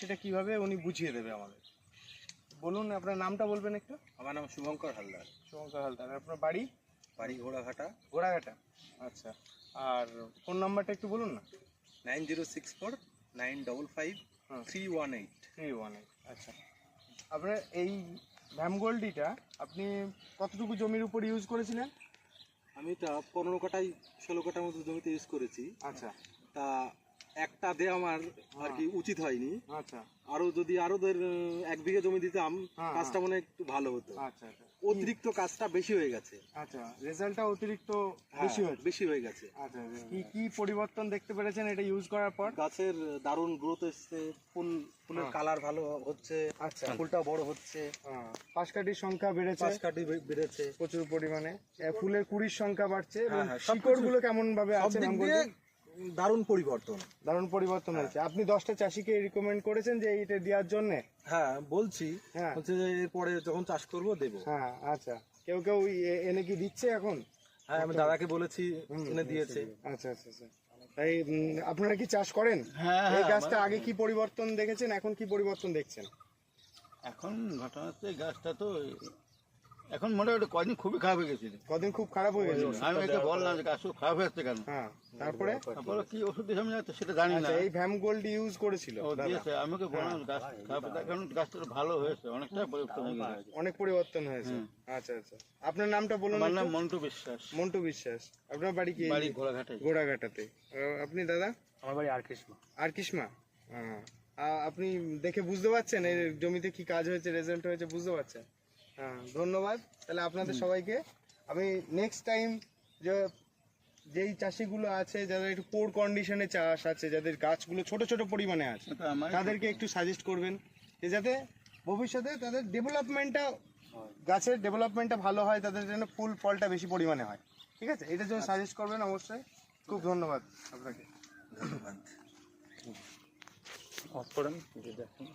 সেটা কীভাবে উনি বুঝিয়ে দেবে আমাদের? বলুন আপনার নামটা বলবেন একটু? আমার নাম শুভঙ্কর হালদার। শুভঙ্কর হালদার। আপনার বাড়ি? বাড়ি ঘোড়াঘাটা। ঘোড়াঘাটা। আচ্ছা। আর ফোন নাম্বারটা একটু বলুন না। Nine zero six four nine double five. Three one eight. Three one eight. আচ্ছা। আপনার এই ভ্যামগোল্ডিটা আপনি কতটুকু জমির উপর ইউজ করেছিলেন? আমি এটা পনেরো কাটাই ষোলো কাটার মতো জমিতে ইউজ করেছি। আচ্ছা। তা একটা দিয়ে আমার আর কি উচিত হয়নি। আচ্ছা। আরও যদি আরও এক বিঘে জমি দিতাম হ্যাঁ, কাজটা মনে একটু ভালো হতো। আচ্ছা আচ্ছা। অতিরিক্ত কাজটা বেশি হয়ে গেছে। আচ্ছা রেজাল্টটা অতিরিক্ত হ্যাঁ, বেশি হয়েছে। বেশি হয়ে গেছে। আচ্ছা কি কি পরিবর্তন দেখতে পেরেছেন এটা ইউজ করার পর? গাছের দারুণ গ্রোথ এসছে ফুল ফুলের হ্যাঁ। কালার ভালো হচ্ছে আচ্ছা। ফুলটা বড় হচ্ছে। হ্যাঁ, পাশকাঠির সংখ্যা বেড়েছে। পাঁচ কাঠি বেড়েছে। প্রচুর পরিমাণে। ফুলের কুড়ির সংখ্যা বাড়ছে এবং হ্যাঁ, হ্যাঁ, সবগুলো কেমন ভাবে আছে দারুণ পরিবর্তন। দারুণ পরিবর্তন হয়েছে। আপনি দশটা চাষিকে রিকমেন্ড করেছেন যে এটা দেওয়ার জন্য? হ্যাঁ বলছি। হ্যাঁ। হচ্ছে যে এরপরে যখন চাষ করব দেব। হ্যাঁ আচ্ছা। কেউ কেউ এনে কি দিচ্ছে এখন? হ্যাঁ আমি দাদাকে বলেছি এনে দিয়েছে। আচ্ছা আচ্ছা। আচ্ছা তাই আপনারা কি চাষ করেন? হ্যাঁ এই গাছটা আগে কি পরিবর্তন দেখেছেন? এখন কি পরিবর্তন দেখছেন? এখন ঘটনা হচ্ছে গাছটা তো এখন মোটামুটি কদিন খুবই খারাপ হয়ে গেছিল। কদিন খুব খারাপ হয়ে গেছিল। আমি একে বললাম যে খুব খারাপ হয়ে যাচ্ছে কেন? হ্যাঁ তারপরে? তারপরে কি ওষুধ দিয়েছে আমি সেটা জানি না। আচ্ছা এই ভ্যাম গোল্ড ইউজ করেছিল দিয়েছে। আমি ওকে বললাম গাছ খারাপ কারণ গাছটা ভালো হয়েছে অনেকটা পরিবর্তন হয়ে গেছে। অনেক পরিবর্তন হয়েছে। আচ্ছা আচ্ছা। আপনার নামটা বলুন আমার নাম মন্টু বিশ্বাস। মন্টু বিশ্বাস। আপনার বাড়ি কি? বাড়ি ঘোড়াঘাটে। গোড়াঘাটাতে আপনি দাদা? আমার বাড়ি আর কৃষ্ণ? আর আহ, আপনি দেখে বুঝতে পারছেন এই জমিতে কি কাজ হয়েছে রেজাল্ট হয়েছে বুঝতে পারছেন? হ্যাঁ ধন্যবাদ। তাহলে আপনাদের সবাইকে আমি নেক্সট টাইম যে যেই চাষিগুলো আছে যাদের একটু পোর কন্ডিশনে চাষ আছে যাদের গাছগুলো ছোট ছোট পরিমাণে আছে তাদেরকে একটু সাজেস্ট করবেন যে যাতে ভবিষ্যতে তাদের ডেভেলপমেন্টটা গাছের ডেভেলপমেন্টটা ভালো হয় তাদের জন্য ফুল ফলটা বেশি পরিমাণে হয়। ঠিক আছে? এটার জন্য সাজেস্ট করবেন অবশ্যই। খুব ধন্যবাদ আপনাকে। অফ করেন দেখুন।